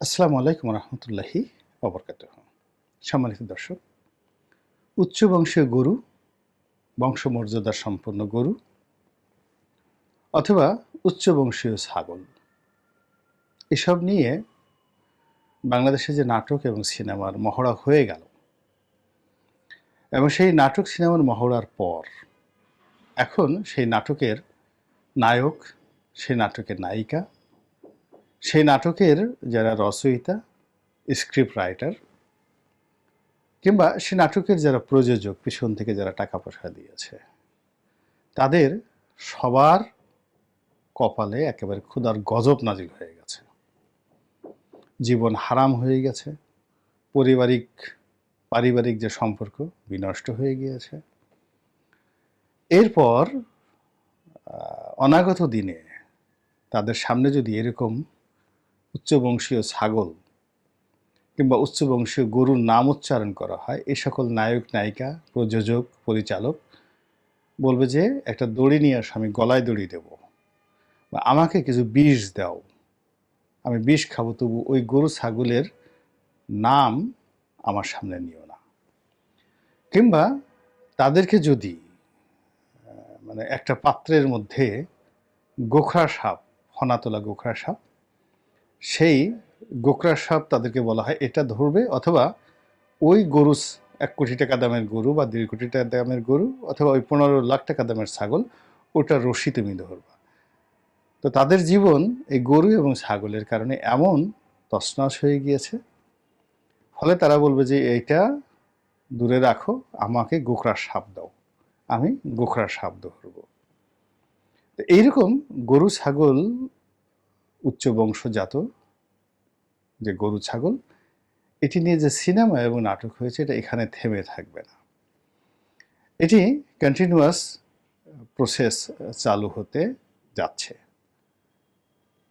আসসালামু আলাইকুম রহমতুল্লাহি অবরকাত সম্মানিত দর্শক, উচ্চ বংশীয় গরু, বংশমর্যাদা সম্পন্ন গরু, অথবা উচ্চ বংশীয় ছাগল, এসব নিয়ে বাংলাদেশে যে নাটক এবং সিনেমার মহড়া হয়ে গেল এবং সেই নাটক সিনেমার মহড়ার পর এখন সেই নাটকের নায়ক, সেই নাটকের নায়িকা সেই নাটকের যারা রচয়িতা স্ক্রিপ্ট রাইটার কিংবা সে নাটকের যারা প্রযোজক, পিছন থেকে যারা টাকা পয়সা দিয়েছে, তাদের সবার কপালে একেবারে ক্ষুধার গজব নাজিল হয়ে গেছে। জীবন হারাম হয়ে গেছে, পারিবারিক পারিবারিক যে সম্পর্ক বিনষ্ট হয়ে গিয়েছে। এরপর অনাগত দিনে তাদের সামনে যদি এরকম উচ্চবংশীয় ছাগল কিংবা উচ্চবংশীয় গরুর নাম উচ্চারণ করা হয়। এই সকল নায়ক, নায়িকা, প্রযোজক, পরিচালক বলবে যে, একটা দড়ি নিয়ে আসো, আমি গলায় দড়ি দেব। বা আমাকে কিছু বিষ দাও। আমি বিষ খাব, তবু ওই গরু ছাগলের নাম আমার সামনে নিও না। কিংবা তাদেরকে যদি মানে একটা পাত্রের মধ্যে গোখরা সাপ, ফনাতোলা গোখরা সাপ সেই গোকরা সাপ তাদেরকে বলা হয়। এটা ধরবে অথবা ওই গরু এক কোটি টাকা দামের গরু বা দেড় কোটি টাকা দামের গরু অথবা ওই পনেরো লাখ টাকা দামের ছাগল, ওটা রশি তুমি ধরবা। তো তাদের জীবন এই গরু এবং ছাগলের কারণে এমন তছনছ হয়ে গিয়েছে। ফলে তারা বলবে যে, এইটা দূরে রাখো, আমাকে গোখরা সাপ দাও, আমি গোখরা সাপ ধরবো। এইরকম গরু, ছাগল উচ্চ বংশজাত যে গরু, ছাগল, এটি নিয়ে যে সিনেমা এবং নাটক হয়েছে, এটা এখানে থেমে থাকবে না। এটি কন্টিনিউয়াস প্রসেস চালু হতে যাচ্ছে।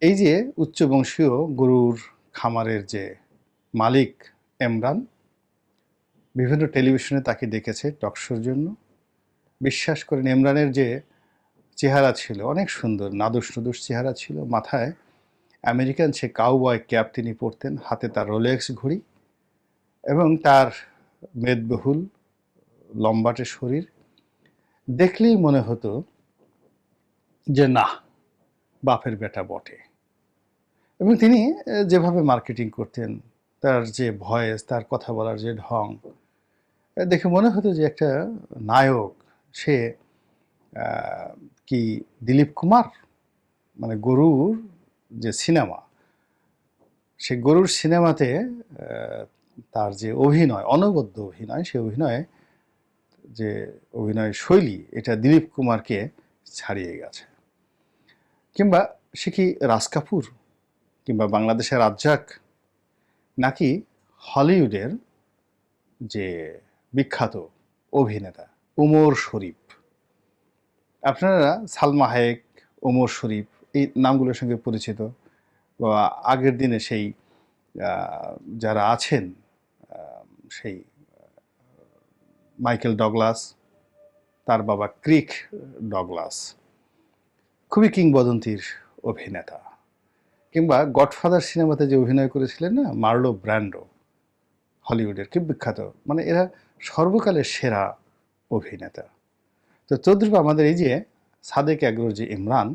এই যে উচ্চবংশীয় গরুর খামারের যে মালিক এমরান, বিভিন্ন টেলিভিশনে তাকে ডেকেছে টকশোর জন্য। বিশ্বাস করেন, এমরানের যে চেহারা ছিল, অনেক সুন্দর নাদুস নুদুস চেহারা ছিল, মাথায় আমেরিকান সে কাউবয় ক্যাপ তিনি পরতেন, হাতে তার রোলেক্স ঘড়ি এবং তার মেদবহুল লম্বাটে শরীর। দেখলেই মনে হতো যে না, বাপের বেটা বটে। এবং তিনি যেভাবে মার্কেটিং করতেন, তার যে ভয়েস তার কথা বলার যে ঢং দেখে মনে হতো যে একটা নায়ক, সে কি দিলীপ কুমার? মানে গরুর যে সিনেমা সে গরুর সিনেমাতে তার যে অভিনয়, অনবদ্য অভিনয় সে অভিনয়ে, যে অভিনয় শৈলী, এটা দিলীপ কুমারকে ছাড়িয়ে গেছে। কিংবা সে কি রাজ কাপুর? কিংবা বাংলাদেশের রাজ্জাক নাকি হলিউডের যে বিখ্যাত অভিনেতা উমর শরীফ? আপনারা সালমা হায়েক ওমর শরীফ এই নামগুলোর সঙ্গে পরিচিত। বা আগের দিনে সেই যারা আছেন সেই, মাইকেল ডগলাস, তার বাবা ক্রিক ডগলাস, খুবই কিংবদন্তির অভিনেতা। কিংবা গডফাদার সিনেমাতে যে অভিনয় করেছিলেন না, মার্লো ব্র্যান্ডো, হলিউডের কি বিখ্যাত মানে এরা সর্বকালের সেরা অভিনেতা। তো তদ্রূপ আমাদের এই যে সাদেক অ্যাগ্রোর যে ইমরান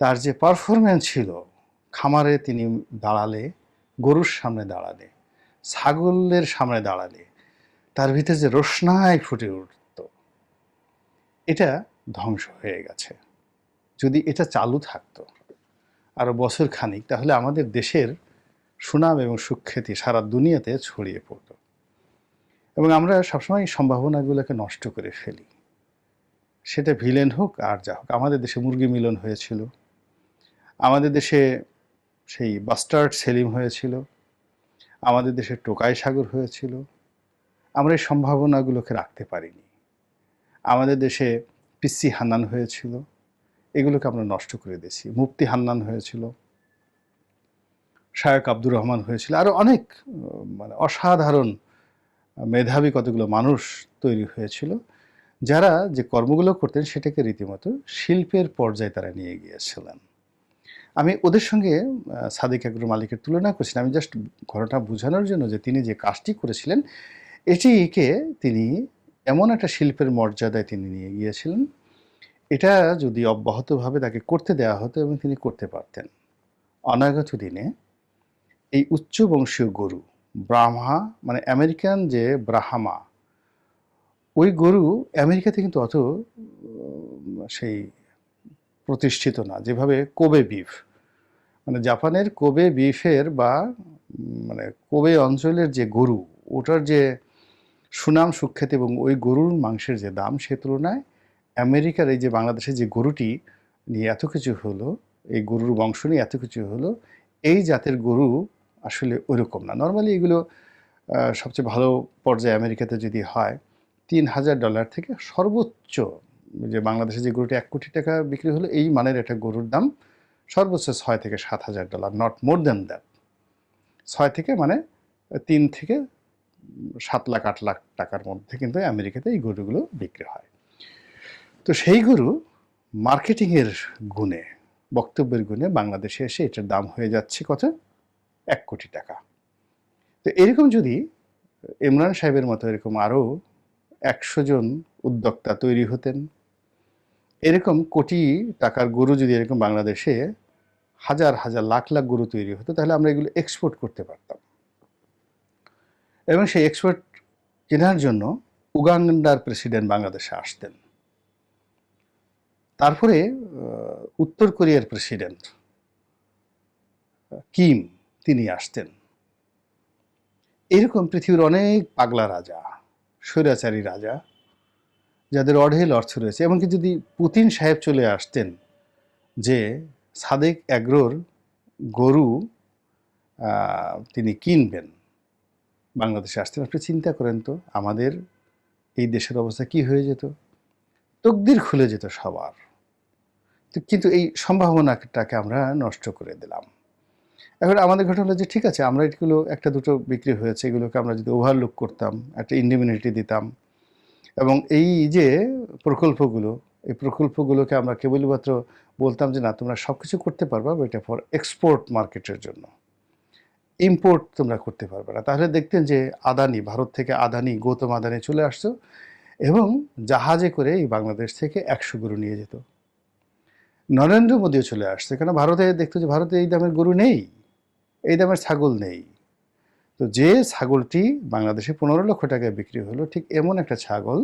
তার যে পারফরম্যান্স ছিল, খামারে তিনি দাঁড়ালে, গরুর সামনে দাঁড়ালে, ছাগলের সামনে দাঁড়ালে, তার ভিতরে যে রোশনায় ফুটে উঠত, এটা ধ্বংস হয়ে গেছে। যদি এটা চালু থাকতো আরও বছর খানিক, তাহলে আমাদের দেশের সুনাম এবং সুখ্যাতি সারা দুনিয়াতে ছড়িয়ে পড়তো। এবং আমরা সবসময় সম্ভাবনাগুলোকে নষ্ট করে ফেলি। সেটা ভিলেন হোক, আর যা হোক, আমাদের দেশে মুরগি মিলন হয়েছিল। আমাদের দেশে সেই বাস্টার্ড সেলিম হয়েছিল, আমাদের দেশে টোকাই সাগর হয়েছিল, আমরা এই সম্ভাবনাগুলোকে রাখতে পারিনি। আমাদের দেশে পিসি হান্নান হয়েছিল, এগুলোকে আমরা নষ্ট করে দিয়েছি। মুফতি হান্নান হয়েছিল, শায়ক আব্দুর রহমান হয়েছিল আরও অনেক মানে অসাধারণ মেধাবী কতগুলো মানুষ তৈরি হয়েছিল, যারা যে কর্মগুলো করতেন সেটাকে রীতিমতো শিল্পের পর্যায়ে তারা নিয়ে গিয়েছিলেন। আমি ওদের সঙ্গে সাদিক আগ্রহ মালিকের তুলনা করছি আমি জাস্ট ঘটনা বোঝানোর জন্য যে তিনি যে কাজটি করেছিলেন, এটিকে তিনি এমন একটা শিল্পের মর্যাদায় তিনি নিয়ে গিয়েছিলেন। এটা যদি অব্যাহতভাবে তাকে করতে দেওয়া হতো এবং তিনি করতে পারতেন। অনাগত দিনে এই উচ্চ বংশীয় গরু, ব্রাহ্মা মানে আমেরিকান যে ব্রাহ্মা, ওই গরু আমেরিকাতে কিন্তু অত সেই প্রতিষ্ঠিত না, যেভাবে কোবে বিফ। মানে জাপানের কোবে বিফের বা মানে কোবে অঞ্চলের যে গরু, ওটার যে সুনাম, সুখ্যাতি এবং ওই গরুর মাংসের যে দাম, সে তুলনায় আমেরিকার এই যে বাংলাদেশের যে গরুটি নিয়ে এত কিছু হলো, এই গরুর বংশ নিয়ে এত কিছু হলো, এই জাতের গরু আসলে ওইরকম না। নর্মালি এগুলো সবচেয়ে ভালো পর্যায়ে আমেরিকাতে যদি হয়, তিন হাজার ডলার থেকে সর্বোচ্চ যে বাংলাদেশে যে গরুটি এক কোটি টাকা বিক্রি হলো, এই মানের একটা গরুর দাম সর্বোচ্চ ছয় থেকে সাত হাজার dollar not more than that ছয় থেকে মানে তিন থেকে সাত লাখ, আট লাখ টাকার মধ্যে কিন্তু আমেরিকাতে এই গরুগুলো বিক্রি হয়। তো সেই গরু মার্কেটিংয়ের গুণে, বক্তব্যের গুণে বাংলাদেশে এসে এটার দাম হয়ে যাচ্ছে কত? এক কোটি টাকা। তো এরকম যদি ইমরান সাহেবের মতো এরকম আরও একশো জন উদ্যোক্তা তৈরি হতেন এরকম কোটি টাকার গরু যদি এরকম বাংলাদেশে হাজার হাজার, লাখ লাখ গরু তৈরি হতো, তাহলে আমরা এগুলো এক্সপোর্ট করতে পারতাম। এবং সেই এক্সপোর্ট কেনার জন্য উগান্ডার প্রেসিডেন্ট বাংলাদেশে আসতেন। তারপরে উত্তর কোরিয়ার প্রেসিডেন্ট, কিম, তিনি আসতেন। এরকম পৃথিবীর অনেক পাগলা রাজা, স্বৈরাচারী রাজা যাদের অঢেল অর্থ রয়েছে। এমনকি যদি পুতিন সাহেব চলে আসতেন যে সাদেক অ্যাগ্রোর গরু তিনি কিনবেন, বাংলাদেশে আসতেন আপনি চিন্তা করেন তো, আমাদের এই দেশের অবস্থা কি হয়ে যেত? তকদির খুলে যেত সবার। কিন্তু এই সম্ভাবনাটাকে আমরা নষ্ট করে দিলাম। এখন আমাদের ঘটনা যে, ঠিক আছে, আমরা এগুলো, একটা দুটো বিক্রি হয়েছে, এগুলোকে আমরা যদি ওভারলুক করতাম, একটা ইন্ডিমিউনিটি দিতাম এবং এই যে প্রকল্পগুলো, এই প্রকল্পগুলোকে আমরা কেবলমাত্র বলতাম যে, না, তোমরা সব কিছু করতে পারবা এটা ফর এক্সপোর্ট মার্কেটের জন্য। ইম্পোর্ট তোমরা করতে পারবে না। তাহলে দেখতেন যে, আদানি, ভারত থেকে আদানি, গৌতম আদানি চলে আসতো এবং জাহাজে করে এই বাংলাদেশ থেকে একশো গরু নিয়ে যেত। নরেন্দ্র মোদীও চলে আসছে। কেন? ভারতে দেখতো যে, ভারতে এই দামের গরু নেই, এই দামের ছাগল নেই। তো যে ছাগলটি বাংলাদেশে পনেরো লক্ষ টাকায় বিক্রি হলো, ঠিক এমন একটা ছাগল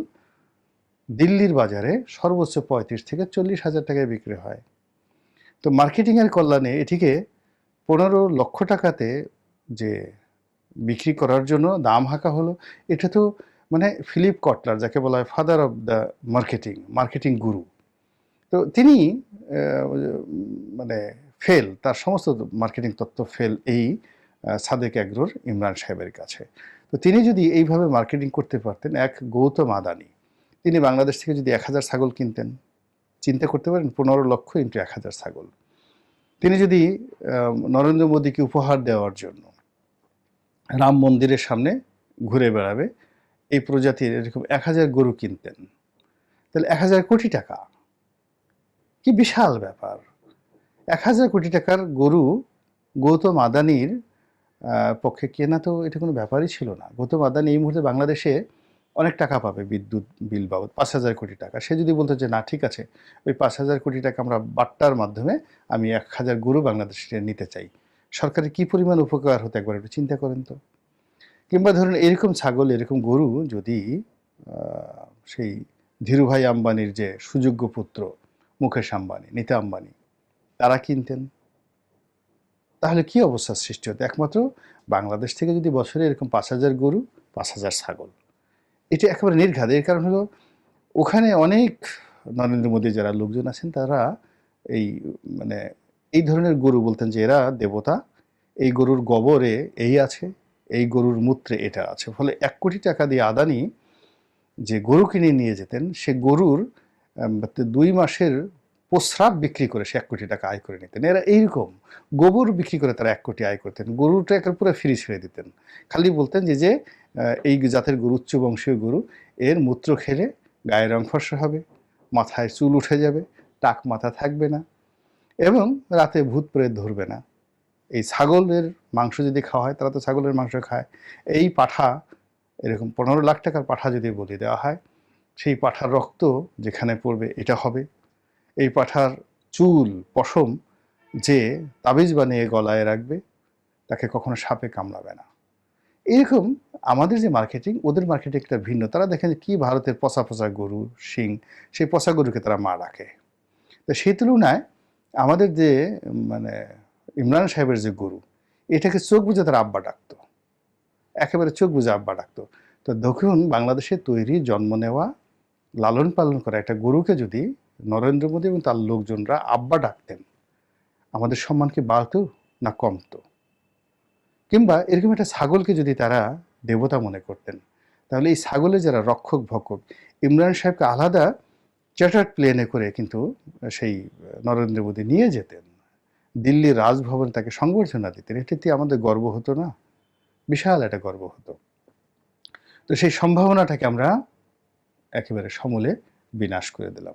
দিল্লির বাজারে সর্বোচ্চ পঁয়ত্রিশ থেকে চল্লিশ হাজার টাকায় বিক্রি হয়। তো মার্কেটিংয়ের কল্যাণে এটিকে পনেরো লক্ষ টাকাতে যে বিক্রি করার জন্য দাম হাঁকা হলো, এটা তো মানে ফিলিপ কটলার, যাকে বলা হয় father of the marketing marketing গুরু তো তিনি মানে ফেল, তার সমস্ত মার্কেটিং তত্ত্ব ফেল এই সাদেক অ্যাগ্রোর ইমরান সাহেবের কাছে। তো তিনি যদি এইভাবে মার্কেটিং করতে পারতেন, এক গৌতম আদানি, তিনি বাংলাদেশ থেকে যদি এক হাজার ছাগল কিনতেন, চিন্তা করতে পারেন পনেরো লক্ষ ইন্টু এক হাজার ছাগল। তিনি যদি নরেন্দ্র মোদীকে উপহার দেওয়ার জন্য রাম মন্দিরের সামনে ঘুরে বেড়াবে, এই প্রজাতির এরকম এক হাজার গরু কিনতেন, তাহলে এক হাজার কোটি টাকা, কি বিশাল ব্যাপার। এক হাজার কোটি টাকার গরু গৌতম আদানির পক্ষে কেনা তো এটা কোনো ব্যাপারই ছিল না। গৌতম আদানি এই মুহূর্তে বাংলাদেশে অনেক টাকা পাবে বিদ্যুৎ বিল বাবদ, পাঁচ হাজার কোটি টাকা। সে যদি বলতো যে, না, ঠিক আছে, ওই পাঁচ হাজার কোটি টাকা আমরা বাট্টার মাধ্যমে আমি এক হাজার গরু বাংলাদেশে নিতে চাই। সরকারের কী পরিমাণ উপকার হতো একবার একটু চিন্তা করেন তো। কিংবা ধরুন, এরকম ছাগল, এরকম গরু যদি সেই ধীরুভাই আম্বানির যে সুযোগ্য পুত্র মুকেশ আম্বানি, নিতা আম্বানি, তারা কিনতেন? তাহলে কি অবস্থার সৃষ্টি হতো? একমাত্র বাংলাদেশ থেকে যদি বছরে এরকম পাঁচ হাজার গরু, পাঁচ হাজার ছাগল। এটা একেবারে নির্ঘাত। এর কারণ হলো, ওখানে অনেক নরেন্দ্র মোদী যারা লোকজন আছেন, তারা এই মানে এই ধরনের গরু বলতেন যে এরা দেবতা। এই গরুর গোবরে এই আছে, এই গরুর মূত্রে এটা আছে। ফলে এক কোটি টাকা দিয়ে আদানি যে গরু কিনে নিয়ে যেতেন, সে গরুর দুই মাসের প্রস্রাব বিক্রি করে সে এক কোটি টাকা আয় করে নিতেন। এরা এইরকম গোবর বিক্রি করে তারা এক কোটি আয় করতেন। গরুটা একের পুরো ফ্রি ছেড়ে দিতেন। খালি বলতেন যে যে এই জাতের গরু, উচ্চ বংশীয় গরু, এর মূত্র খেলে গায়ের রং ফর্সা হবে, মাথায় চুল উঠে যাবে, টাক মাথা থাকবে না এবং রাতে ভূত প্রেত ধরবে না। এই ছাগলের মাংস যদি খাওয়া হয়, তারা তো ছাগলের মাংস খায়। এই পাঠা, এরকম পনেরো লাখ টাকার পাঠা যদি বলি দেওয়া হয়, সেই পাঠার রক্ত যেখানে পড়বে, এটা হবে। এই পাঠার চুল, পশম যে তাবিজ বানিয়ে গলায় রাখবে, তাকে কখনো সাপে কামড়াবে না। এরকম আমাদের যে মার্কেটিং ওদের মার্কেটিংটা ভিন্ন। তারা দেখেন কী ভারতের পচা পচা গরু, শিং, সেই পচা গরুকে তারা মা রাখে তো সেই তুলনায় আমাদের যে মানে ইমরান সাহেবের যে গরু, এটাকে চোখ বুঝে তারা আব্বা ডাকতো। একেবারে চোখ বুঝে আব্বা ডাকতো। তো দেখুন, বাংলাদেশে তৈরি, জন্ম নেওয়া, লালন পালন করা একটা গরুকে যদি নরেন্দ্র মোদী এবং তার লোকজনরা আব্বা ডাকতেন। আমাদের সম্মান কি বাড়তো না কমতো? কিংবা এরকম একটা ছাগলকে যদি তারা দেবতা মনে করতেন, তাহলে এই ছাগলের যারা রক্ষক, ভক্ষক, ইমরান সাহেবকে আলাদা চার্টার্ড প্লেনে করে কিন্তু সেই নরেন্দ্র মোদী নিয়ে যেতেন। দিল্লির রাজভবনে তাকে সংবর্ধনা দিতেন। এটাতে আমাদের গর্ব হতো না? বিশাল একটা গর্ব হতো। তো সেই সম্ভাবনাটাকে আমরা একেবারে সমূলে বিনাশ করে দিলাম।